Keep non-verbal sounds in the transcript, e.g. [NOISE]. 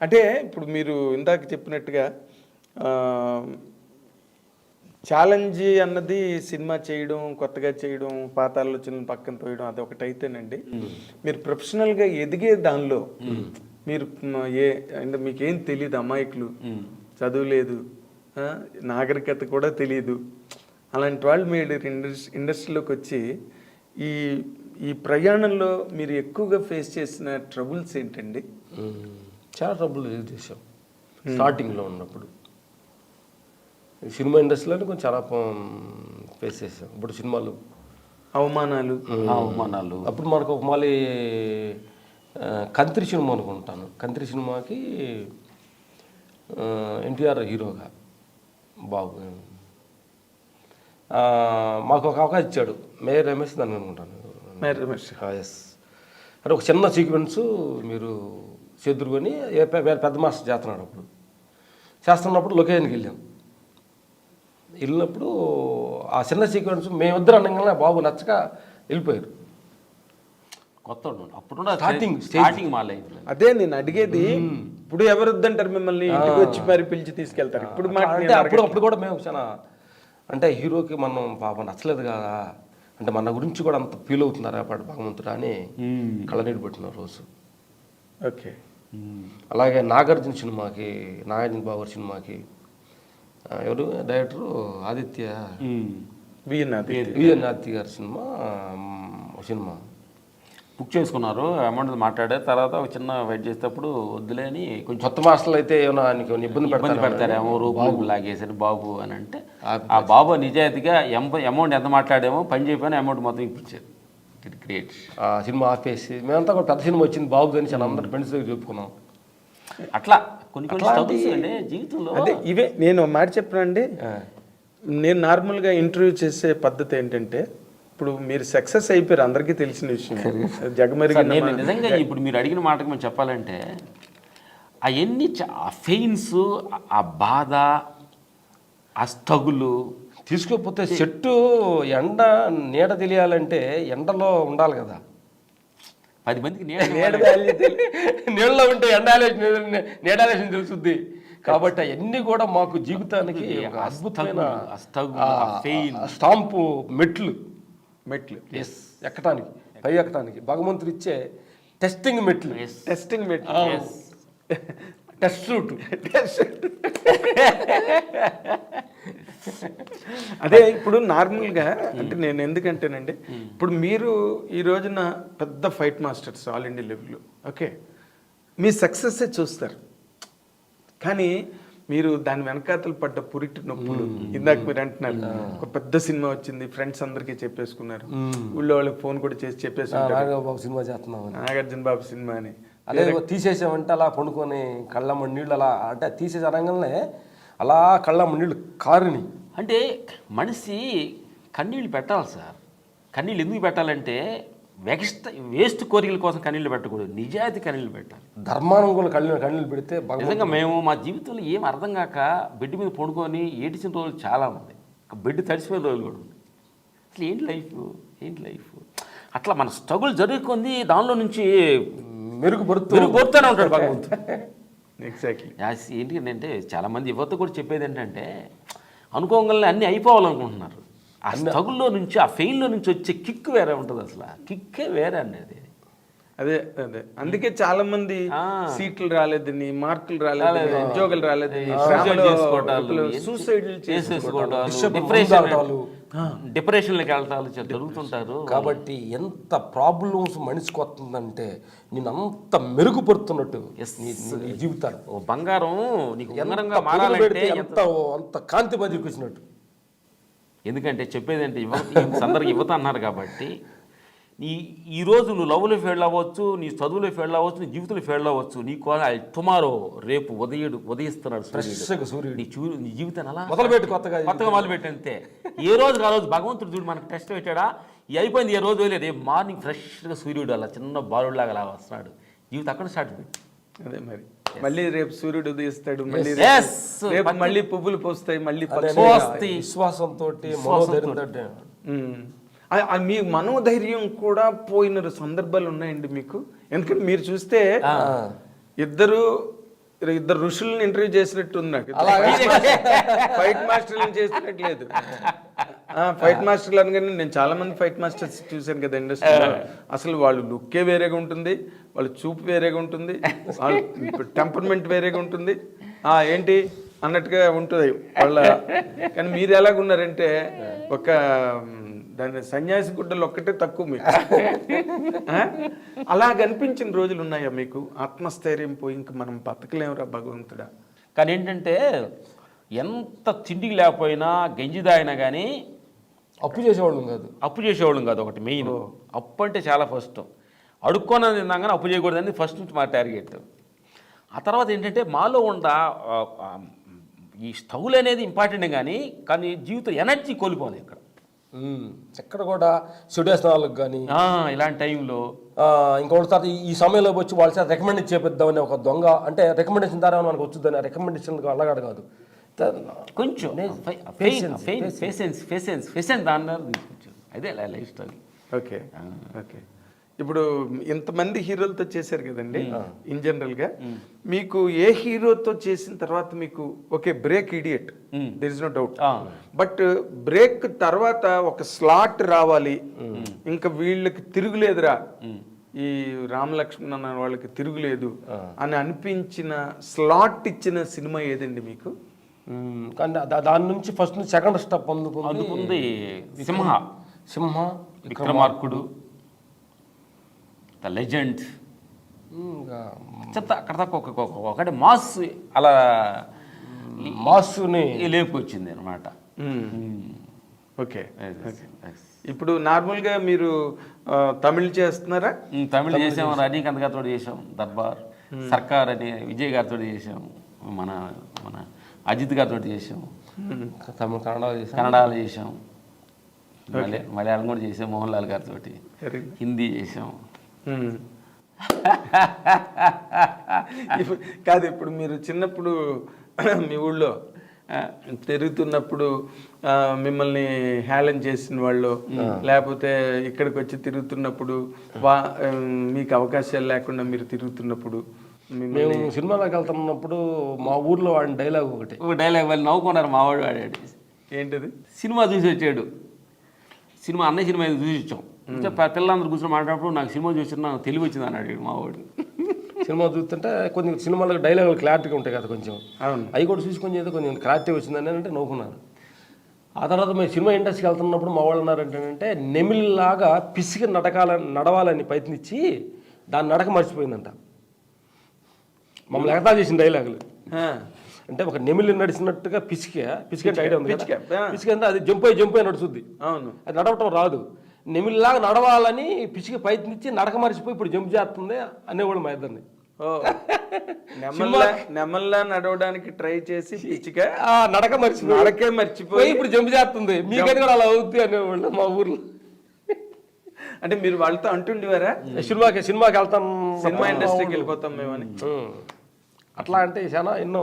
అంటే ఇప్పుడు మీరు ఇందాక చెప్పినట్టుగా ఛాలెంజ్ అన్నది సినిమా చేయడం కొత్తగా చేయడం పాత ఆలోచనలు పక్కన తోయడం అది ఒకటి అయితేనండి మీరు ప్రొఫెషనల్గా ఎదిగే దానిలో మీరు ఏ అంటే మీకేం తెలియదు అమాయకులు. చదువు లేదు. ఆ, నాగరికత కూడా తెలియదు అలాంటి వాళ్ళు మీరు ఇండస్- ఇండస్ట్రీలోకి వచ్చి ఈ ఈ ప్రయాణంలో మీరు ఎక్కువగా ఫేస్ చేసిన ట్రబుల్స్ ఏంటండి? చాలా ట్రబుల్ చేసాం స్టార్టింగ్లో ఉన్నప్పుడు. ఈ సినిమా ఇండస్ట్రీలో కొంచెం చాలా ఫేస్ చేసాం ఇప్పుడు సినిమాలు. అవమానాలు. అవమానాలు. అప్పుడు మనకు ఒక మళ్ళీ కంత్రి సినిమా అనుకుంటాను కంత్రి సినిమాకి ఎన్టీఆర్ హీరోగా బాబు ఆ, మాకు ఒక అవకాశం ఇచ్చాడు. మేయర్ రమేష్ దాన్ని అనుకుంటాను మరి రమేష్. ఎస్ అంటే ఒక చిన్న సీక్వెన్స్ మీరు చెదురుకొని పెద్ద మాస్టర్ చేస్తున్నాడు అప్పుడు. చేస్తున్నప్పుడు లొకేషన్కి వెళ్ళాం. వెళ్ళినప్పుడు ఆ చిన్న సీక్వెన్స్ మేమిద్దరు అనగానే బాబు నచ్చక వెళ్ళిపోయారు. కొత్త అప్పుడు Starting stage. స్టార్టింగ్ మా లైఫ్ అదే నేను అడిగేది ఇప్పుడు ఎవరు వద్దంటారు మిమ్మల్ని ఇంటికి వచ్చి మరి పిలిచి తీసుకెళ్తారు? ఇప్పుడు మాట అంటే అప్పుడు అప్పుడు కూడా మేము చాలా అంటే హీరోకి మనం పాపం నచ్చలేదు కదా అంటే మన గురించి కూడా అంత ఫీల్ అవుతున్నారా పాడు భగవంతుడా అని కళ్ళనీళ్ళు పెట్టిన రోజు. ఓకే. అలాగే నాగార్జున సినిమాకి నాగార్జున బాబు సినిమాకి ఎవరు? Director Aditya. V N Aditya. గారి సినిమా సినిమా. బుక్ చేసుకున్నారు అమౌంట్ మాట్లాడే తర్వాత ఒక చిన్న వెయిట్ చేసేటప్పుడు వద్దులే అని కొంచెం కొత్త మాస్టర్లు అయితే ఏమైనా ఇబ్బంది ఇబ్బంది పెడతారు పెడతారేమో రూపాయలు లాగేసారు బాబు. అని అంటే ఆ బాబు నిజాయితీగా ఎంప అమౌంట్ ఎంత మాట్లాడామో పని చెప్పాను అమౌంట్ మొత్తం ఇప్పించారు. ఇట్ గ్రేట్ ఆ సినిమా ఆపేసి మేమంతా కూడా పెద్ద సినిమా వచ్చింది. బాబు అని చాలా అందరు ఫ్రెండ్స్ దగ్గర చెప్పుకున్నాం. అట్లా కొన్ని జీవితంలో. అదే ఇవే నేను మాట చెప్పనండి నేను నార్మల్గా ఇంటర్వ్యూ చేసే పద్ధతి ఏంటంటే ఇప్పుడు మీరు సక్సెస్ అయిపోయారు అందరికీ తెలిసిన విషయం. సార్, జగమెరిగిన నేను నిజంగా ఇప్పుడు మీరు అడిగిన మాటకు మేము చెప్పాలంటే అవన్నీ చ- ఆ ఫెయిన్స్ ఆ బాధ ఆ స్ట్రగులు తీసుకోకపోతే చెట్టు ఎండ నీడ తెలియాలంటే ఎండలో ఉండాలి కదా. పది మందికి నీడ [LAUGHS] నీళ్ళలో ఉంటే ఎండాలేసిన నీడాలేసిన తెలుస్తుంది. కాబట్టి అవన్నీ కూడా మాకు జీవితానికి ఒక అద్భుతమైన స్టాంపు మెట్లు. మెట్లు. ఎస్ ఎక్కటానికి? పై ఎక్కటానికి? భగవంతుడు ఇచ్చే టెస్టింగ్ మెట్లు. టెస్టింగ్ మెట్లు. టెస్ట్ రూట్ [LAUGHS] [LAUGHS] అదే ఇప్పుడు నార్మల్గా అంటే నేను ఎందుకంటేనండి ఇప్పుడు మీరు ఈ రోజున పెద్ద ఫైట్ మాస్టర్స్ ఆల్ ఇండియా లెవెల్లో ఓకే? మీ సక్సెస్సే చూస్తారు. కానీ మీరు దాని వెనకాతలు పడ్డ పురిటి నొప్పులు ఇందాక మీరు అంటున్నారు ఒక పెద్ద సినిమా వచ్చింది ఫ్రెండ్స్ అందరికీ చెప్పేసుకున్నారు ఊళ్ళో వాళ్ళకి ఫోన్ కూడా చేసి చెప్పేసుకున్నారు సినిమా చేస్తున్నామని. నాగార్జున బాబు సినిమా అని. అదే తీసేసామంటే అలా పండుకొని కళ్ళమ్మ నీళ్ళు అలా అంటే తీసేసి అనగానే అలా కళ్ళమ్మ నీళ్ళు కారుని అంటే మనిషి కన్నీళ్ళు పెట్టాలి సార్. కన్నీళ్ళు ఎందుకు పెట్టాలంటే వెగస్ట్ వేస్ట్ కోరికల కోసం కన్నీళ్ళు పెట్టకూడదు. నిజాయితీ కన్నీళ్ళు పెట్టాలి. ధర్మానుకూల కళ్ళు కన్నీళ్ళు పెడితే నిజంగా మేము మా జీవితంలో ఏం అర్థం కాక బెడ్ మీద పడుకొని ఏడిచిన రోజులు చాలా ఉంది బెడ్ తడిసిపోయిన రోజులు కూడా ఉంది అసలు ఏంటి లైఫ్? ఏంటి లైఫ్? అట్లా మన స్ట్రగుల్ జరుగుతుంది దానిలో నుంచి మెరుగుపడుతూ మెరుగుపడుతూనే ఉంటాడు భగవంతుడు. [LAUGHS] ఎగ్జాక్ట్లీ యాస్ ఏంటి అంటే చాలామంది యువత కూడా చెప్పేది ఏంటంటే అనుకోగానే అన్నీ అయిపోవాలనుకుంటున్నారు. ఆ స్ట్రగుల్లో నుంచి ఆ ఫెయిల్లో నుంచి వచ్చే కిక్ వేరే ఉంటుంది అసలు. కిక్కే వేరే అనేది. అదే అదే. అందుకే చాలా మంది ఆ. సీట్లు రాలేదని మార్కులు రాలేదని ఉద్యోగాలు రాలేదని చేసుకోవటాలు సూసైడ్లు చేసేసుకోవటాలు డిప్రెషన్ ఉండాలి. డిప్రెషన్లోకి వెళ్తాలు జరుగుతుంటారు. కాబట్టి ఎంత ప్రాబ్లమ్స్ మనిషికి వస్తుందంటే నేను అంత మెరుగుపడుతున్నట్టు ఓ బంగారం నీకు ఎంత మారాలంటే అంత కాంతి మధ్యకి వచ్చినట్టు ఎందుకంటే చెప్పేదంటే యువత ఈ సందర్భం యువత అన్నారు కాబట్టి నీ ఈ రోజు నువ్వు లవ్లో ఫెయిల్ అవ్వచ్చు నీ చదువులో ఫెయిల్ అవ్వచ్చు నీ జీవితంలో ఫెయిల్ అవ్వచ్చు నీ టుమారో రేపు ఉదయుడు ఉదయిస్తున్నాడు సూర్యుడు. సూర్యుడు. నీ చూ నీ జీవితాన్ని అలా మొదలుపెట్టు కొత్తగా కొత్తగా మొదలుపెట్టి అంతే ఏ రోజు ఆ రోజు భగవంతుడు చూడు మనకు టెస్ట్ పెట్టాడా? ఈ అయిపోయింది ఏ రోజు వెళ్ళి రేపు మార్నింగ్ ఫ్రెష్గా సూర్యుడు అలా చిన్న బాలుడిలాగా అలా వస్తున్నాడు. జీవితం అక్కడ స్టార్ట్ పెట్టి అదే మరి. మళ్ళీ రేపు సూర్యుడు ఉదయిస్తాడు మళ్ళీ. రేపు- మళ్ళీ పువ్వులు పోస్తాయి మళ్ళీ. విశ్వాసంతో. మనోధైర్యంతో మీ మనోధైర్యం కూడా పోయిన సందర్భాలు ఉన్నాయండి మీకు. ఎందుకంటే మీరు చూస్తే ఇద్దరు ఇద్దరు ఋషులను ఇంటర్వ్యూ చేసినట్టు ఉంది నాకు. ఫైట్ మాస్టర్లను చేసినట్టు లేదు. ఫైట్ మాస్టర్లు అనగానే నేను చాలా మంది ఫైట్ మాస్టర్స్ చూశాను కదా ఇండస్ట్రీలో అసలు వాళ్ళు లుక్కే వేరేగా ఉంటుంది వాళ్ళ చూపు వేరేగా ఉంటుంది వాళ్ళ టెంపర్మెంట్ వేరేగా ఉంటుంది. ఆ ఏంటి? అన్నట్టుగా ఉంటుంది వాళ్ళ కానీ మీరు ఎలాగున్నారంటే ఒక దాని సన్యాసి గుడ్డలు ఒక్కటే తక్కువ మీకు? అలా కనిపించిన రోజులు ఉన్నాయా మీకు? ఆత్మస్థైర్యం పోయి ఇంక మనం బతకలేమురా భగవంతుడా? కానీ ఏంటంటే ఎంత తిండికి లేకపోయినా గంజి తాగినా కానీ అప్పు చేసేవాళ్ళం కాదు. అప్పు చేసేవాళ్ళం కాదు ఒకటి మెయిన్. అప్పు అంటే చాలా ఫస్ట్. అడుక్కోనని తిన్నాగానే అప్పు చేయకూడదని ఫస్ట్ నుంచి మా టార్గెట్. ఆ తర్వాత ఏంటంటే మాలో ఆ, ఈ స్టవ్లు అనేది ఇంపార్టెంట్ కానీ కానీ జీవితం ఎనర్జీ కోల్పోదు ఇక్కడ. ఎక్కడ కూడా సుడేసిన వాళ్ళకి కానీ ఆ, ఇలాంటి టైంలో. ఇంకొకటి తర్వాత ఈ- ఈ సమయంలో వచ్చి వాళ్ళ చేత రికమెండ్ చేపిద్దామని ఒక దొంగ అంటే రికమెండేషన్ ద్వారా మనకు వచ్చిందని రికమెండేషన్ అల్లగాడు కాదు. కొంచెం పేషెన్స్ పేషెన్స్ పేషెన్స్ అదే లైఫ్ స్టైల్. ఓకే. ఓకే. ఇప్పుడు ఇంతమంది హీరోలతో చేశారు కదండి ఇన్ జనరల్గా మీకు ఏ హీరోతో చేసిన తర్వాత మీకు okay break idiot there is no doubt but break తర్వాత ఒక స్లాట్ రావాలి. ఇంకా వీళ్ళకి తిరుగులేదురా. ఈ రామ లక్ష్మణ్ అన్న వాళ్ళకి తిరుగులేదు అని అనిపించిన స్లాట్ ఇచ్చిన సినిమా ఏదండి మీకు? కానీ దాని నుంచి ఫస్ట్ నుంచి సెకండ్ స్టెప్ అందుకుంది అందుకుంది సింహ. సింహ విక్రమార్కుడు. ద లెజెండ్ చెత్త అక్కడ దాకా ఒక ఒక- ఒకటి మాస్ అలా మాస్ని లేపుకొచ్చింది అనమాట ఓకే ఇప్పుడు నార్మల్గా మీరు ఆ, తమిళ్ చేస్తున్నారా? తమిళ చేసాం రజనీకాంత్ గారితో చేసాం దర్బార్ సర్కార్ అని విజయ్ గారితో చేసాం మన మన అజిత్ గారితో చేసాం తమిళ కన్నడ కన్నడలో చేసాం మలయ- మలయాళం కూడా చేసాం మోహన్ లాల్ గారితో హిందీ చేసాం. ఇప్పుడు [LAUGHS] కాదు ఇప్పుడు మీరు చిన్నప్పుడు [CLEARS THROAT] మీ ఊళ్ళో తిరుగుతున్నప్పుడు మిమ్మల్ని హేళన చేసిన వాళ్ళు లేకపోతే ఇక్కడికి వచ్చి తిరుగుతున్నప్పుడు వా మీకు అవకాశాలు లేకుండా మీరు తిరుగుతున్నప్పుడు మేము సినిమాలోకి వెళ్తున్నప్పుడు మా ఊర్లో వాడిన డైలాగ్ ఒకటి. ఒక డైలాగ్ వాళ్ళు నవ్వుకున్నారు మావాడు వాడాడు. ఏంటిది? సినిమా చూసి వచ్చాడు. సినిమా అన్నయ్య సినిమా చూసి వచ్చాం. ఇంకా పిల్లలందరూ కూర్చొని మాట్లాడినప్పుడు నాకు సినిమా చూసి నాకు తెలివి వచ్చింది అన్నాడు మా వాడు. సినిమా చూస్తుంటే కొన్ని సినిమాలకు డైలాగులు క్లారిటీగా ఉంటాయి కదా కొంచెం. అవును. అవి కూడా చూసి కొంచెం ఏదో కొంచెం క్లారిటీ వచ్చిందని అంటే నవ్వుకున్నాను ఆ తర్వాత మేము సినిమా ఇండస్ట్రీకి వెళ్తున్నప్పుడు మా వాళ్ళు అన్నారంటే నెమిలిలాగా పిసికి నడకాల నడవాలని ప్రయత్నించి దాని నడక మర్చిపోయిందంట. మమ్మల్ని ఎగతా చేసిన డైలాగులు అంటే ఒక నెమిలి నడిచినట్టుగా పిసికే పిసికి ఐడియా ఉంది పిసిక, అది జంప్ అయి జంప్ అయి నడుచుద్ది అవును. అది నడవటం రాదు. నెమిలిలాగా నడవాలని పిసికి ప్రయత్నించి నడక మర్చిపోయి ఇప్పుడు జంప్ చేస్తుంది అనేవాడు మా ఇద్దరిని. [LAUGHS] నెమల్లా నడవడానికి ట్రై చేసి పిచ్చిగా ఆ నడక మర్చిపోయి నడకే మర్చిపోయి పోయి ఇప్పుడు జంప్ చేస్తుంది. మీకని కూడా అలా అవుద్ది అనేవాళ్ళు మా ఊర్లో. అంటే మీరు వాళ్ళతో అంటుండేవారా? సినిమాకి సినిమాకి వెళ్తాం. సినిమా ఇండస్ట్రీకి వెళ్ళిపోతాం మేమని. అట్లా అంటే చాలా ఎన్నో